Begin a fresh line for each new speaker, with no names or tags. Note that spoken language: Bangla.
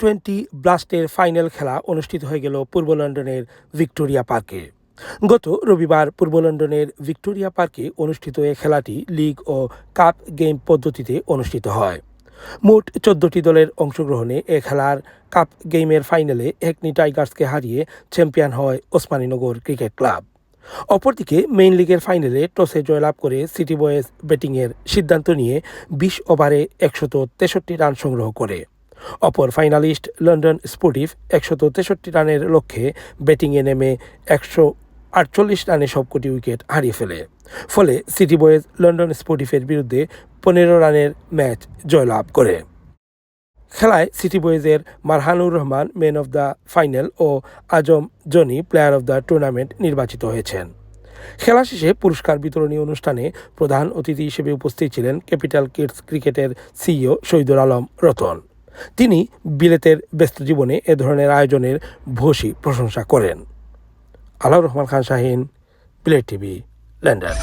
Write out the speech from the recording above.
টোয়েন্টি ব্লাস্টের ফাইনাল খেলা অনুষ্ঠিত হয়ে গেল পূর্ব লন্ডনের ভিক্টোরিয়া পার্কে। গত রবিবার পূর্ব লন্ডনের ভিক্টোরিয়া পার্কে অনুষ্ঠিত এ খেলাটি লিগ ও কাপ গেম পদ্ধতিতে অনুষ্ঠিত হয়। মোট চোদ্দটি দলের অংশগ্রহণে এ খেলার কাপ গেমের ফাইনালে একনি টাইগার্সকে হারিয়ে চ্যাম্পিয়ন হয় ওসমানীনগর ক্রিকেট ক্লাব। অপরদিকে মেইন লিগের ফাইনালে টসে জয়লাভ করে সিটি বয়েজ ব্যাটিংয়ের সিদ্ধান্ত নিয়ে বিশ ওভারে একশত তেষট্টি রান সংগ্রহ করে। অপর ফাইনালিস্ট লন্ডন স্পোর্টিভ একশত তেষট্টি রানের লক্ষ্যে ব্যাটিংয়ে নেমে একশো আটচল্লিশ রানে সবকটি উইকেট হারিয়ে ফেলে। ফলে সিটি বয়েজ লন্ডন স্পোর্টিভের বিরুদ্ধে পনেরো রানের ম্যাচ জয়লাভ করে। খেলায় city বয়েজের Marhanur Rahman man of the final O Azam Jony player of the tournament নির্বাচিত হয়েছেন। খেলা শেষে পুরস্কার বিতরণী অনুষ্ঠানে প্রধান অতিথি হিসেবে উপস্থিত ছিলেন ক্যাপিটাল কিডস ক্রিকেটের সিইও শহীদুল আলম রতন। তিনি বিলেতের ব্যস্ত জীবনে এ ধরনের আয়োজনের ভূষী প্রশংসা করেন। Alaur Rahman Khan Shahin Bilet TV, London.